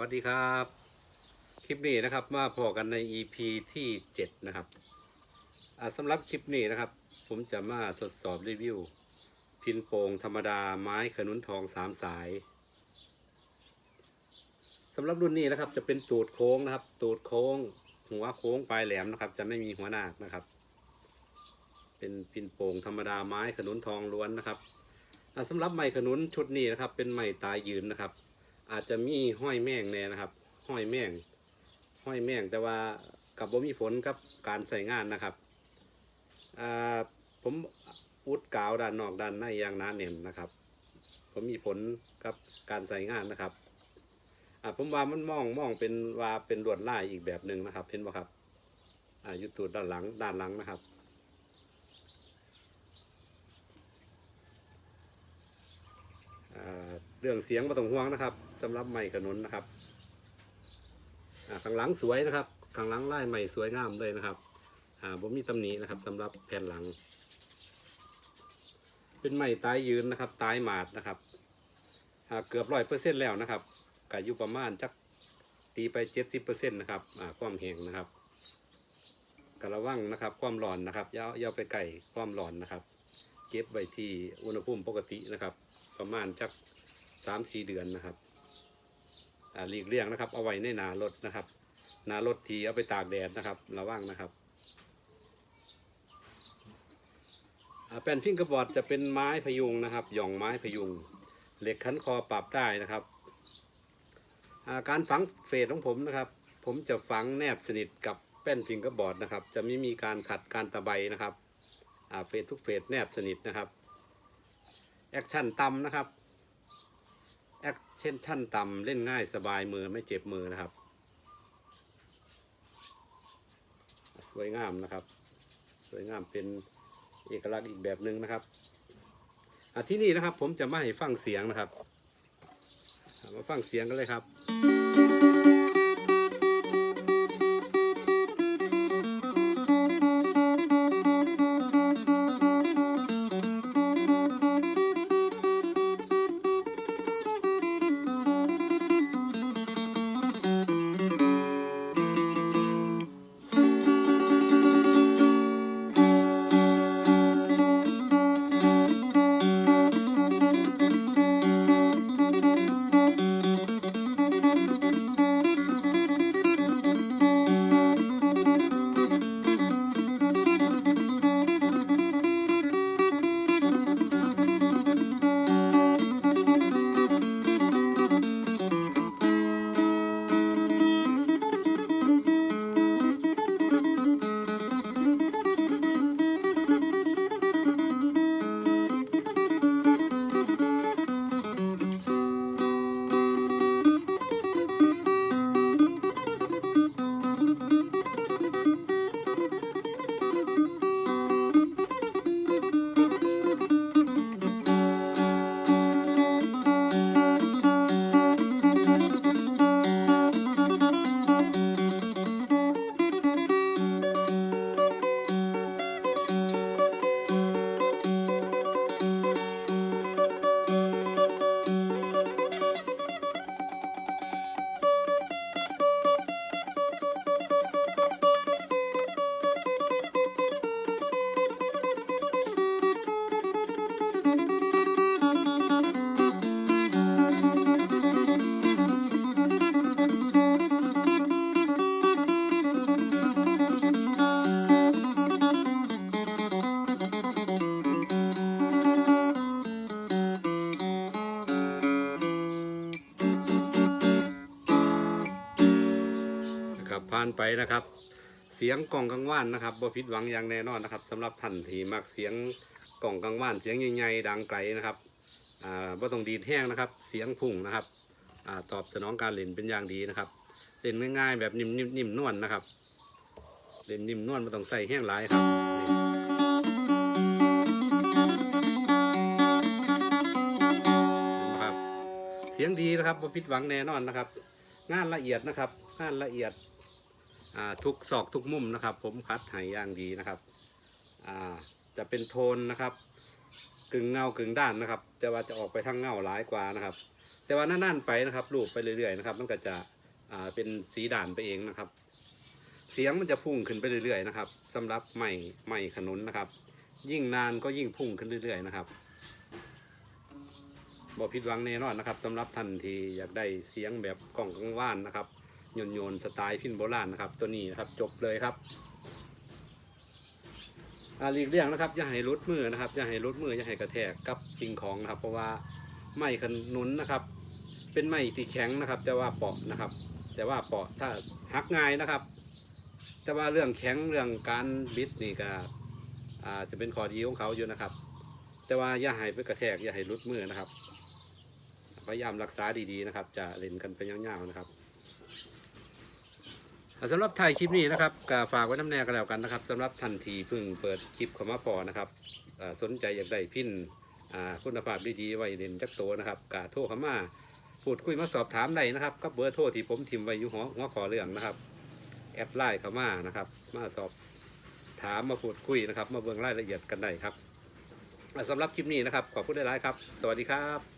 วัสดีครับ คลิปนี้นะครับมาพอกันใน EP ที่7นะครับสำหรับคลิปนี้นะครับ ผมจะมาทดสอบรีวิว พินโป่งธรรมดาไม้ขนุนทองสามสายสำหรับรุ่นนี้นะครับ จะเป็นตูดโค้งนะครับ ตูดโค้ง หัวโค้งปลายแหลมนะครับ จะไม่มีหัวหนากนะครับ เป็นพินโป่งธรรมดาไม้ขนุนทองล้วนนะครับสำหรับไม้ขนุนชุดนี้นะครับ เป็นไม้ตายยืนนะครับ อาจจะมีห้อยแม่งแน่นะครับ ห้อยแม่งห้อยแม่งแต่ว่ากับบ่มีผลกับการใส่งานนะครับผมอุดกาวด้านนอกด้านในอย่างหนาเน่นนะครับ ผมมีผลกับการใส่งานนะครับผมว่ามันมองมองเป็นว่าเป็นลวดลายอีกแบบหนึ่งนะครับเห็นบ่ครับอ่ายู่ตูดด้านหลังด้านหลังนะครับอ่า รื่องเสียงไม่ต้องห่วงนะครับสำหรับไม้ขนุนนะครับข้างหลังสวยนะครับข้างหลังไล่ใหม่สวยงามเลยนะครับอ่าผมมีตำหนินะครับสำหรับแผ่นหลัง เป็นไม้ตายยืนนะครับ ตายหมาดนะครับเกือบร้อยเปอร์เซ็นต์แล้วนะครับก็อยู่ประมาณจักตีไปเจ็ดสิบเปอร์เซ็นต์นะครับความแห้งนะครับกระวังนะครับ ความร้อนนะครับย่าย่าไปไก่ความร้อนนะครับ เก็บไว้ที่อุณหภูมิปกตินะครับ ประมาณจัก สามสี่เดือนนะครับหลีกเลี่ยงนะครับ เอาไว้ในนารถนะครับนารถทีเอาไปตากแดดนะครับระวังนะครับแป้นฟิงกระบอดจะเป็นไม้พยุงนะครับหย่องไม้พยุง เหล็กขันคอปรับได้นะครับาการฝังเฟสของผมนะครับ ผมจะฝังแนบสนิทกับแป้นฟิงกระบอดนะครับ จะไม่มีการขัดการตะไบนะครับเฟสทุกเฟสแนบสนิทนะครับแอคชั่นต่ำนะครับ แอคชั่นต่ำเล่นง่ายสบายมือไม่เจ็บมือนะครับ สวยงามนะครับ สวยงามเป็นเอกลักษณ์อีกแบบหนึ่งนะครับที่นี่นะครับผมจะมาให้ฟังเสียงนะครับมาฟังเสียงกันเลยครับ ครับผ่านไปนะครับ เสียงกล่องกังว่านนะครับบ่ผิดหวังอย่างแน่นอนนะครับสำหรับท่านที่มักเสียงกล่องกังว่านเสียงใหญ่ๆดังไกลนะครับอ่าบ่ต้องดีดแห้งนะครับ เสียงพุ่งนะครับอ่าตอบสนองการเล่นเป็นอย่างดีนะครับเล่นง่ายๆแบบนิ่มๆนิ่มนวลนะครับเล่นนิ่มนวลไม่ต้องใส่แห้งหลายครับเสียงดีนะครับบ่ผิดหวังแน่นอนนะครับ งานละเอียดนะครับ งานละเอียด ทุกซอกทุกมุมนะครับ ผมคัดให้อย่างดีนะครับจะเป็นโทนนะครับ กึ่งเงากึ่งด้านนะครับ แต่ว่าจะออกไปทางเงาหลายกว่านะครับ แต่ว่านั่นๆไปนะครับรูปไปเรื่อยๆนะครับ มันก็จะเป็นสีด่านไปเองนะครับ เสียงมันจะพุ่งขึ้นไปเรื่อยๆนะครับสำหรับไม้ไม้ขนุนนะครับ ยิ่งนานก็ยิ่งพุ่งขึ้นเรื่อยๆนะครับบอผิดหวังแน่นอนนะครับสำหรับท่านที่อยากได้เสียงแบบกล่องกังว่านนะครับ โยนโยนสไตล์พินโบราณนะครับ ตัวนี้นะครับจบเลยครับอ่าลีกเลี่ยงนะครับอย่าให้รุดมือนะครับอย่าให้รุดมืออย่าให้กระแทกกับสิ่งของนะครับ เพราะว่าไม้ขนุนนะครับ เป็นไม้ที่แข็งนะครับ แต่ว่าเปราะนะครับ แต่ว่าเปราะถ้าหักง่ายนะครับ แต่ว่าเรื่องแข็งเรื่องการบิดนี่ก็อ่าจะเป็นข้อดีของเขาอยู่นะครับ แต่ว่าอย่าให้ไปกระแทกอย่าให้รุดมือนะครับพยายามรักษาดีๆนะครับ จะเล่นกันไปยาวๆนะครับ สำหรับถ่ายคลิปนี้นะครับก็ฝากไว้น้ำแน่กันแล้วกันนะครับสำหรับทันทีเพิ่งเปิดคลิปขมาพอนะครับสนใจอยากได้พินอ่าคุณภาพดีๆไว้เล่นจักโตนะครับกาโทรเข้ามาพูดคุยมาสอบถามได้นะครับกับเบอร์โทรที่ผมทิมไว้อยู่หัวหัวขอเรื่องนะครับ แอดไลน์เข้ามานะครับมาสอบถามมาพูดคุยนะครับ มาเบิ่งรายละเอียดกันได้ครับอ่าสำหรับคลิปนี้นะครับขอบคุณหลายๆครับ สวัสดีครับ